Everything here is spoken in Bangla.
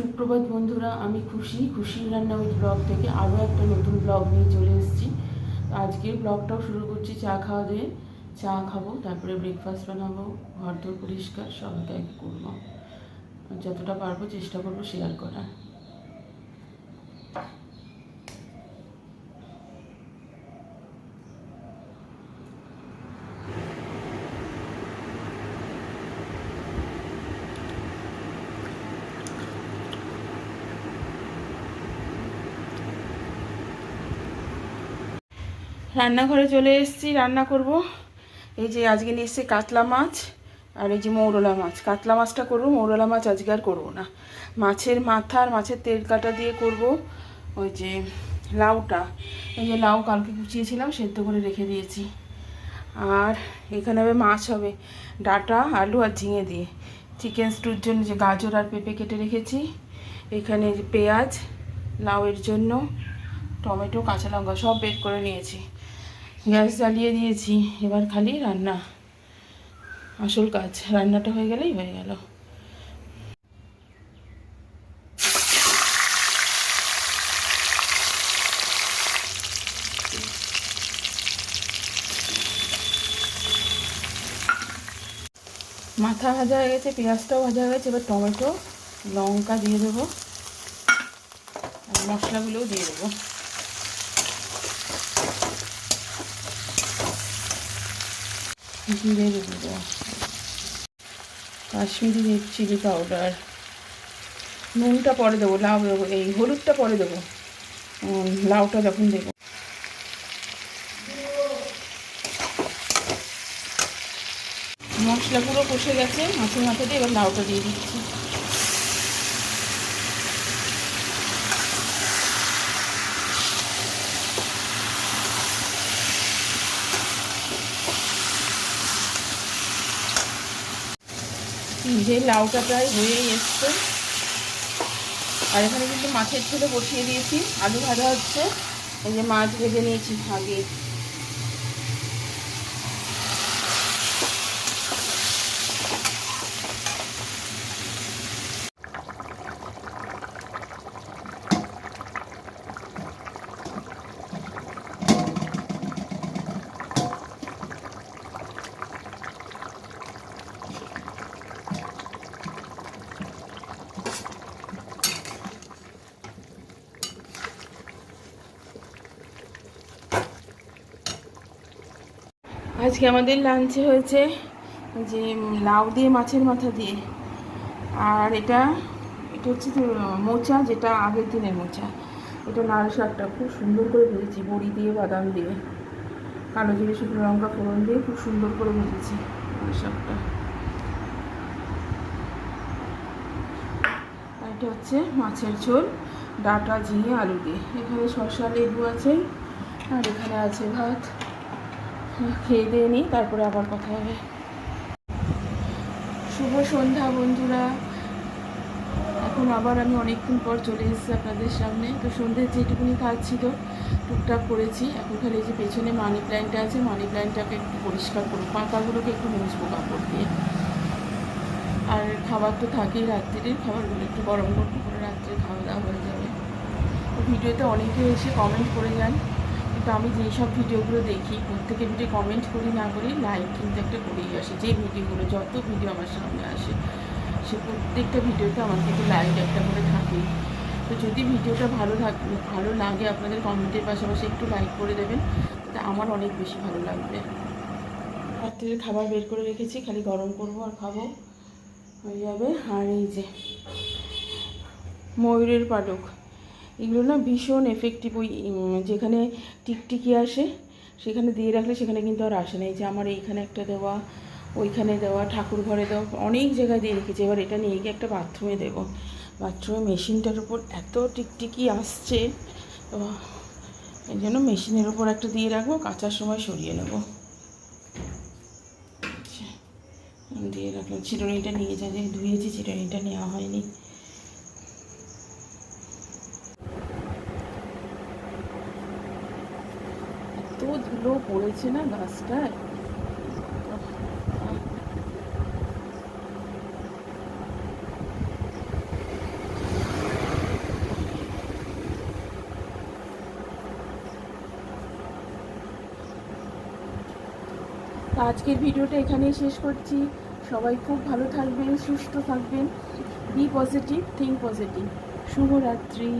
সুপ্রভাত বন্ধুরা, আমি খুশি। খুশির রান্না উইথ ব্লগ থেকে আরও একটা নতুন ব্লগ নিয়ে চলে এসেছি। আজকে আজকের ব্লগটাও শুরু করছি চা খাওয়া দিয়ে। চা খাব, তারপরে ব্রেকফাস্ট বানাবো, ঘর দোর পরিষ্কার, সব ত্যাগ করব। যতটা পারব চেষ্টা করব শেয়ার করার। রান্নাঘরে চলে এসেছি, রান্না করব। এই যে আজকে নিয়ে এসেছি কাতলা মাছ আর এই যে মৌরলা মাছ। কাতলা মাছটা করব, মৌরলা মাছ আজকে আর করব না। মাছের মাথা আর মাছের তেল কাটা দিয়ে করব ওই যে লাউটা। এই যে লাউ কালকে কুচিয়েছিলাম, সেদ্ধ করে রেখে দিয়েছি। আর এখানে হবে মাছ হবে, ডাটা, আলু আর ঝিঙে দিয়ে। চিকেন স্টুর জন্য যে গাজর আর পেঁপে কেটে রেখেছি। এখানে পেঁয়াজ, লাউয়ের জন্য, টমেটো, কাঁচা লঙ্কা সব বের করে নিয়েছি। গ্যাস জ্বালিয়ে দিয়েছি, এবার খালি রান্না। আসল কাজ, রান্নাটা হয়ে গেলেই হয়ে গেল। মাথা ভাজা হয়ে গেছে, পেঁয়াজটাও ভাজা হয়ে গেছে, এবার টমেটো, লঙ্কা দিয়ে দেবো। আর মশলাগুলোও দিয়ে দেবো। জিরে দেব। Kashmiri red chilli powder. নুনটা পরে দেবো, লাউ দেবো, এই হলুদটা পরে দেবো। লাউটা যখন দেবো। মশলা পুরো কষে গেছে, মাছের মাথা দিয়ে এবার লাউটা দিয়ে দিচ্ছি। যে লাউটা প্রায় হয়েই এসছে। আর এখানে কিন্তু মাছের ছেলে বসিয়ে দিয়েছি। আলু ভাজা হচ্ছে। এই যে মাছ ভেজে নিয়েছি আগে। আজকে আমাদের লাঞ্চে হয়েছে যে লাউ দিয়ে মাছের মাথা দিয়ে। আর এটা এটা হচ্ছে মোচা, যেটা আগের দিনের মোচা। এটা লাল শাকটা খুব সুন্দর করে ভেজেছি, বড়ি দিয়ে, বাদাম দিয়ে। কালো জিরে, শুকনো লঙ্কা, ফোড়ন দিয়ে খুব সুন্দর করে ভেজেছি লাল শাকটা। আর এটা হচ্ছে মাছের ঝোল, ডাটা, ঝিঙে, আলু দিয়ে। এখানে শসা, লেবু আছে, আর এখানে আছে ভাত। খেয়ে দিয়ে নিই, তারপরে আবার কথা হবে। শুভ সন্ধ্যা বন্ধুরা। এখন আবার আমি অনেকক্ষণ পর চলে এসেছি আপনাদের সামনে। তো সন্ধ্যের যেটুকুনি কাজ ছিল, টুকটাক করেছি। এখন খালি যে পেছনে মানি প্ল্যান্টটা আছে মানি প্ল্যান্টটাকে একটু পরিষ্কার করব, পাতাগুলোকে একটু মুছবো কাপড় দিয়ে। আর খাবার তো থাকেই রাত্রির, খাবারগুলো একটু গরম গরম করে রাত্রে খাওয়া দাওয়া হয়ে যাবে। ভিডিওতে অনেকে এসে কমেন্ট করে যান। কিন্তু আমি যেই সব ভিডিওগুলো দেখি প্রত্যেকের ভিডিও কমেন্ট করি না করি লাইক কিন্তু একটা করেই আসে। যে ভিডিওগুলো, যত ভিডিও আমার সামনে আসে, সে প্রত্যেকটা ভিডিওতে আমার কিন্তু লাইক একটা করে থাকেই তো যদি ভিডিওটা ভালো থাকে, ভালো লাগে আপনাদের কমেন্টের পাশাপাশি একটু লাইক করে দেবেন তাতে আমার অনেক বেশি ভালো লাগবে। রাত্রের খাবার বের করে রেখেছি, খালি গরম করব আর খাব। হয়ে যাবে। আর এই যে ময়ূরের পালক। এগুলো না ভীষণ এফেক্টিভ ওই যেখানে টিকটিকি আসে সেখানে দিয়ে রাখলে সেখানে কিন্তু আর আসে না। এই যে আমার এইখানে একটা দেওয়া ওইখানে দেওয়া ঠাকুর ঘরে দেওয়া অনেক জায়গায় দিয়ে রেখেছি। এবার এটা নিয়ে গিয়ে একটা বাথরুমে দেবো। বাথরুমে মেশিনটার উপর এত টিকটিকি আসছে তো এই জন্য মেশিনের উপর একটা দিয়ে রাখব কাচার সময় সরিয়ে নেব। আচ্ছা, দিয়ে রাখলাম। চিরুনিটা নিয়ে যা যে ধুয়েছি চিরুনিটা নেওয়া হয়নি। ধুলো পড়েছে না গাছটায়? আজকের ভিডিওটা এখানেই শেষ করছি। সবাই খুব ভালো থাকবেন, সুস্থ থাকবেন। বি পজিটিভ থিঙ্ক পজিটিভ শুভরাত্রি।